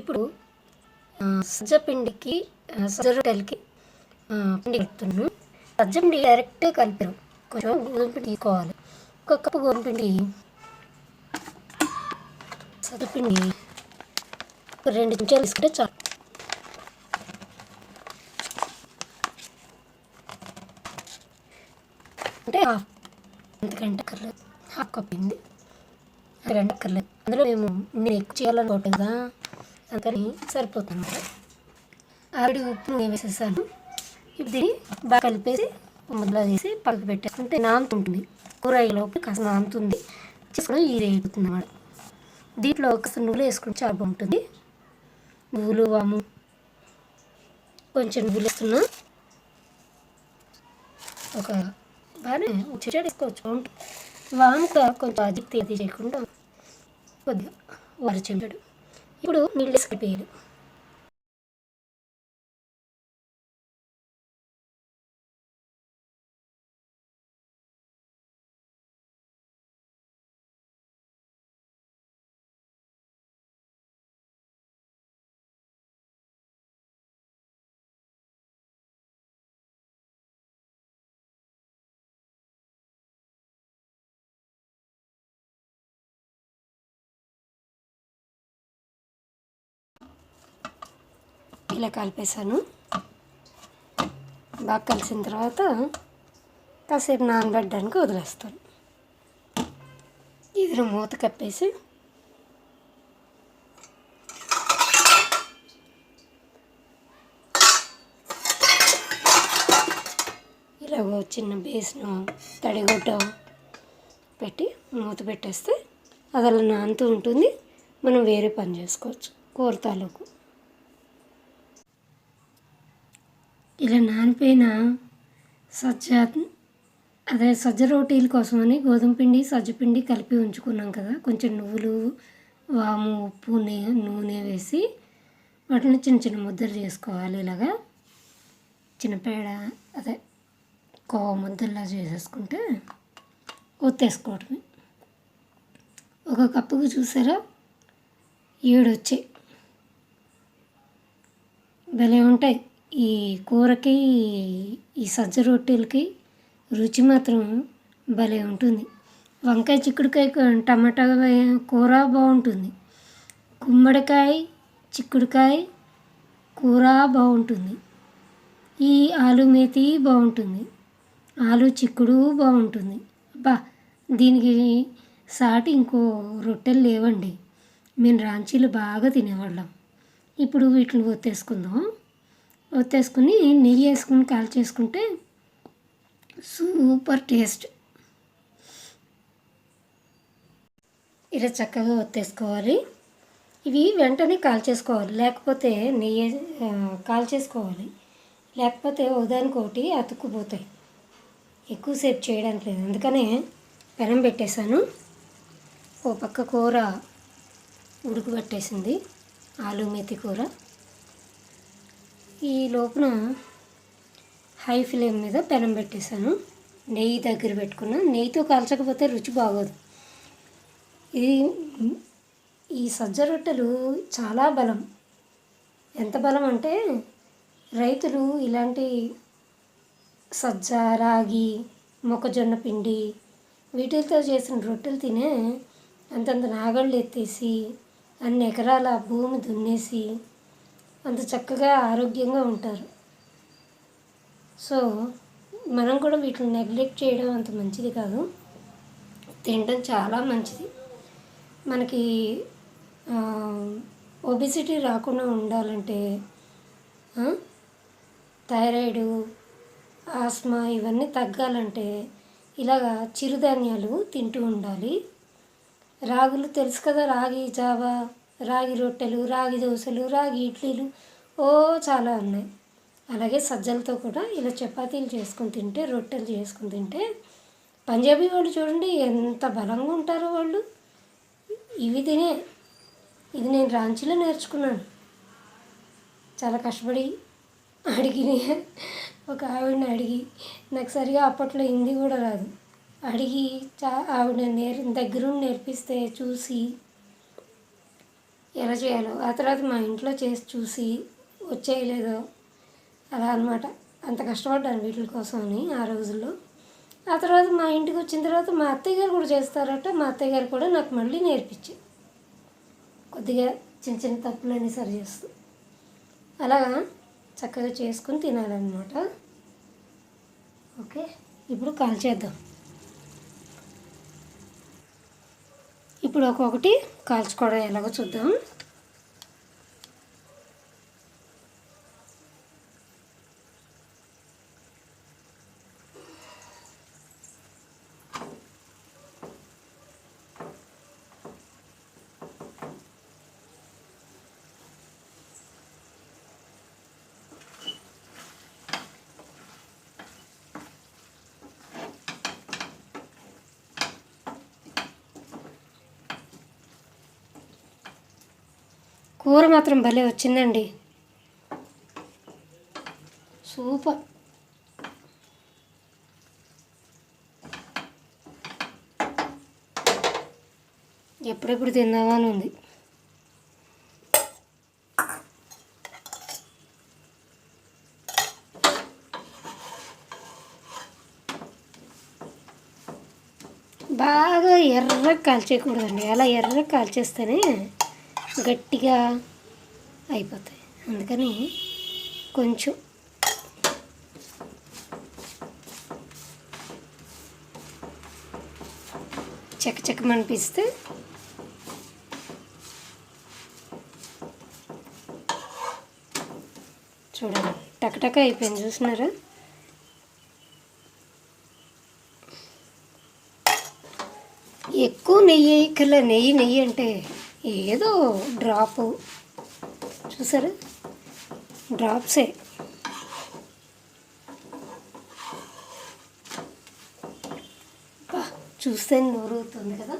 ఇప్పుడు సజ్జ పిండికి సజ్జ రొట్టెలకి పిండి కలుపుతున్నాను. సజ్జ పిండి డైరెక్ట్ కలిపారు. కొంచెం గోధుమ పిండి తీసుకోవాలి. ఒక కప్పు గోధుమ పిండి. సజ్జ పిండి రెండు చెంచాలు తీసుకుంటే చాలు. అంటే హాఫ్ ఎందుకంటే అక్కర్లేదు హాఫ్ కప్పింది రెండు అక్కర్లేదు అందులో మేము నేను ఎక్కువ చేయాలనుకోవట్లేదు కదా. అందుకని సరిపోతుంది ఆవిడ ఉప్పు నేను వేసేసాను. ఇప్పుడు దీన్ని బాగా కలిపేసి ముద్దలా చేసి పక్కకు పెట్టేసుకుంటే నానుతుంటుంది. కూర కాస్త నాముతుంది చేసుకుని ఈ రేగుతుంది అన్నమాట. దీంట్లో కాస్త నువ్వులు వేసుకుంటే చాలా బాగుంటుంది. నువ్వులు వాము కొంచెం నువ్వులు వేస్తున్నా. ఒక బాగానే చెట్టు వేసుకోవచ్చు. బాగుంటుంది. వాము కొంచెం అది తేదీ చేయకుండా కొద్దిగా వారు చెంచాడు ఇప్పుడు నీళ్ళు వేసి కలిపేయాలి ఇలా కలిపేసాను బాగా కలిసిన తర్వాత కాసేపు నానబెట్టడానికి వదిలేస్తాను. ఇది మూత కప్పేసి ఇలాగ చిన్న బేస్ను తడిగుడ్డ పెట్టి మూత పెట్టేస్తే అది అలా నానుతూ ఉంటుంది. మనం వేరే పని చేసుకోవచ్చు. కూర తాలూకు. ఇలా నానిపోయిన సజ్జ అదే సజ్జ రోటీల కోసమని గోధుమ పిండి సజ్జ పిండి కలిపి ఉంచుకున్నాం కదా. కొంచెం నువ్వులు వాము ఉప్పు నే నూనె వేసి వాటిని చిన్న చిన్న ముద్దలు చేసుకోవాలి ఇలాగా. చిన్న పేడ అదే కోవ ముద్దల్లా చేసేసుకుంటే ఒత్తేసుకోవటమే ఒక కప్పుకు చూసారా? ఏడు వచ్చాయి భలే ఉంటాయి. ఈ కూరకి ఈ సజ్జ రొట్టెలకి రుచి మాత్రం భలే ఉంటుంది. వంకాయ చిక్కుడుకాయ టమాటా కూర బాగుంటుంది. గుమ్మడికాయ చిక్కుడుకాయ కూర బాగుంటుంది. ఈ ఆలు మేతి బాగుంటుంది. ఆలు చిక్కుడు బాగుంటుంది. అబ్బా దీనికి సాటి ఇంకో రొట్టెలు లేవండి. మేము రాంచీలు బాగా తినేవాళ్ళం. ఇప్పుడు వీటిని ఒత్తేసుకుందాం. ఒత్తేసుకుని నెయ్యి వేసుకుని కాల్చేసుకుంటే సూపర్ టేస్ట్. ఇలా చక్కగా ఒత్తేసుకోవాలి. ఇవి వెంటనే కాల్చేసుకోవాలి లేకపోతే నెయ్యి కాల్చేసుకోవాలి లేకపోతే ఒకదానికొకటి అతుక్కుపోతాయి. ఎక్కువసేపు చేయడానికి లేదు. అందుకనే పెనం పెట్టేశాను. ఓ పక్క కూర ఉడుకుబట్టేసింది. ఆలు మెతి కూర. ఈ లోపున హై ఫ్లేమ్ మీద పెనం పెట్టేశాను. నెయ్యి దగ్గర పెట్టుకున్నా. నెయ్యితో కాల్చకపోతే రుచి బాగోదు. ఇది ఈ సజ్జ రొట్టెలు చాలా బలం. ఎంత బలం అంటే రైతులు ఇలాంటి సజ్జ రాగి మొక్కజొన్న పిండి వీటితో చేసిన రొట్టెలు తినే అంతంత నాగళ్ళు ఎత్తేసి అన్ని ఎకరాల భూమి దున్నేసి అంత చక్కగా ఆరోగ్యంగా ఉంటారు. సో మనం కూడా వీటిని నెగ్లెక్ట్ చేయడం అంత మంచిది కాదు. తినడం చాలా మంచిది. మనకి ఒబిసిటీ రాకుండా ఉండాలంటే థైరాయిడు థైరాయిడ్ ఆస్మా ఇవన్నీ తగ్గాలంటే ఇలాగా చిరుధాన్యాలు తింటూ ఉండాలి. రాగులు తెలుసు కదా రాగి జావా రాగి రొట్టెలు రాగి దోశలు రాగి ఇడ్లీలు. ఓ చాలా ఉన్నాయి. అలాగే సజ్జలతో కూడా ఇలా చపాతీలు చేసుకొని తింటే రొట్టెలు చేసుకొని తింటే పంజాబీ వాళ్ళు చూడండి ఎంత బలంగా ఉంటారో వాళ్ళు. ఇవి తినే ఇది నేను రాంచీలో నేర్చుకున్నాను. చాలా కష్టపడి అడిగి ఒక ఆవిడని అడిగి నాకు సరిగా అప్పట్లో హిందీ కూడా రాదు. అడిగి చా ఆవిడ నేర్ దగ్గరుండి నేర్పిస్తే చూసి ఎలా చేయాలో. ఆ తర్వాత మా ఇంట్లో చేసి చూసి వచ్చేయలేదో. అలా అనమాట అంత కష్టపడ్డాను వీటి కోసం అని ఆ రోజుల్లో. ఆ తర్వాత మా ఇంటికి వచ్చిన తర్వాత మా అత్తయ్య గారు కూడా చేస్తారట. మా అత్తయ్య గారు కూడా నాకు మళ్ళీ నేర్పించారు కొద్దిగా చిన్న చిన్న తప్పులన్నీ సరి చేస్తూ అలాగా చక్కగా చేసుకుని తినాలన్నమాట. ఓకే ఇప్పుడు కాల్ చేద్దాం. ఇప్పుడు ఒక్కొక్కటి కాల్చుకోవడం ఎలాగో చూద్దాం. కూర మాత్రం భలే వచ్చిందండి. సూపర్. ఎప్పుడెప్పుడు తిందామా అని ఉంది. బాగా ఎర్ర కాల్చేయకూడదండి. అలా ఎర్రగా కాల్చేస్తేనే గట్టిగా అయిపోతాయి. అందుకని కొంచెం చెక్క చెక్కమనిపిస్తే చూడండి. టకటక అయిపోయింది. చూసినారా? ఎక్కువ నెయ్యి వేయక్కర్లే నెయ్యి నెయ్యి అంటే ఏదో డ్రాపు. చూసారు? డ్రాప్సే. చూస్తే నోరు కదా.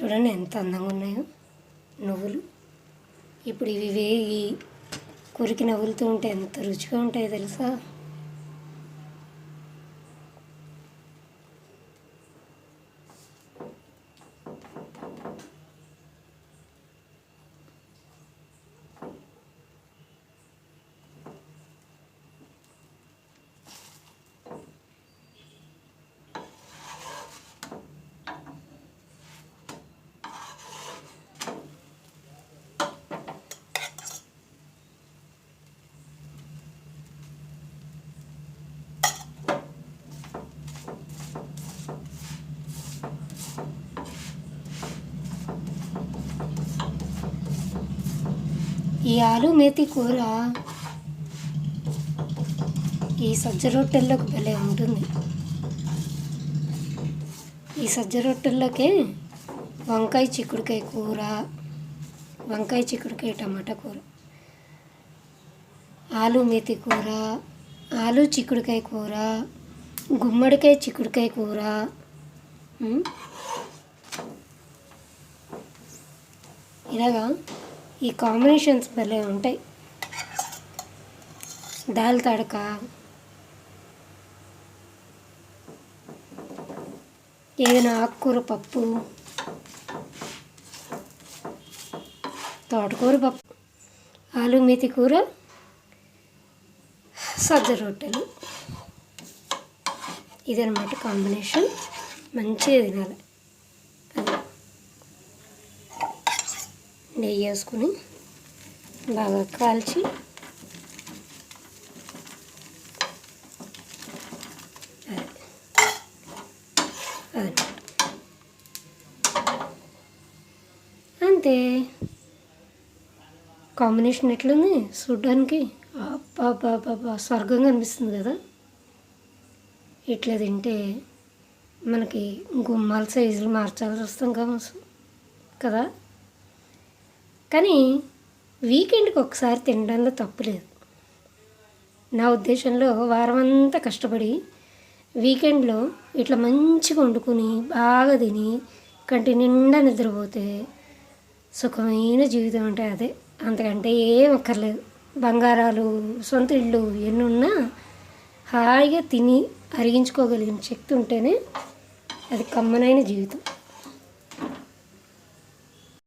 చూడండి ఎంత అందంగా ఉన్నాయో నువ్వులు. ఇప్పుడు ఇవి వేగి కొరికి నవ్వులుతూ ఉంటే ఎంత రుచిగా ఉంటాయో తెలుసా? ఈ ఆలు మేతి కూర. ఈ సజ్జ రొట్టెల్లోకి భలే ఉంటుంది. ఈ సజ్జ రొట్టెల్లోకే వంకాయ చిక్కుడుకాయ కూర వంకాయ చిక్కుడుకాయ టమాటా కూర ఆలు మేతి కూర ఆలు చిక్కుడుకాయ కూర గుమ్మడికాయ చిక్కుడుకాయ కూర ఇలాగా ఈ కాంబినేషన్స్ భలే ఉంటాయి. దాల్ తడక. ఏదైనా ఆకుకూర పప్పు. తోటకూర పప్పు. ఆలు మేతి కూర. సజ్జ రొట్టెలు. ఇదనమాట కాంబినేషన్. మంచిగా తినాలి. నెయ్యి వేసుకుని బాగా కాల్చి అంతే. కాంబినేషన్ ఎట్లుంది? చూడ్డానికి అబ్బా స్వర్గంగా అనిపిస్తుంది కదా. ఇట్లా తింటే మనకి గుమ్మాల సైజులు మార్చాల్సి వస్తాం కదా కదా. కానీ వీకెండ్కి ఒకసారి తినడంలో తప్పులేదు నా ఉద్దేశంలో వారం అంతా కష్టపడి వీకెండ్లో ఇట్లా మంచిగా వండుకొని బాగా తిని కంటి నిండా నిద్రపోతే సుఖమైన జీవితం అంటే అదే. అంతకంటే ఏం అక్కర్లేదు. బంగారాలు సొంత ఇల్లు ఎన్నున్నా హాయిగా తిని అరిగించుకోగలిగిన శక్తి ఉంటేనే అది కమ్మనైన జీవితం.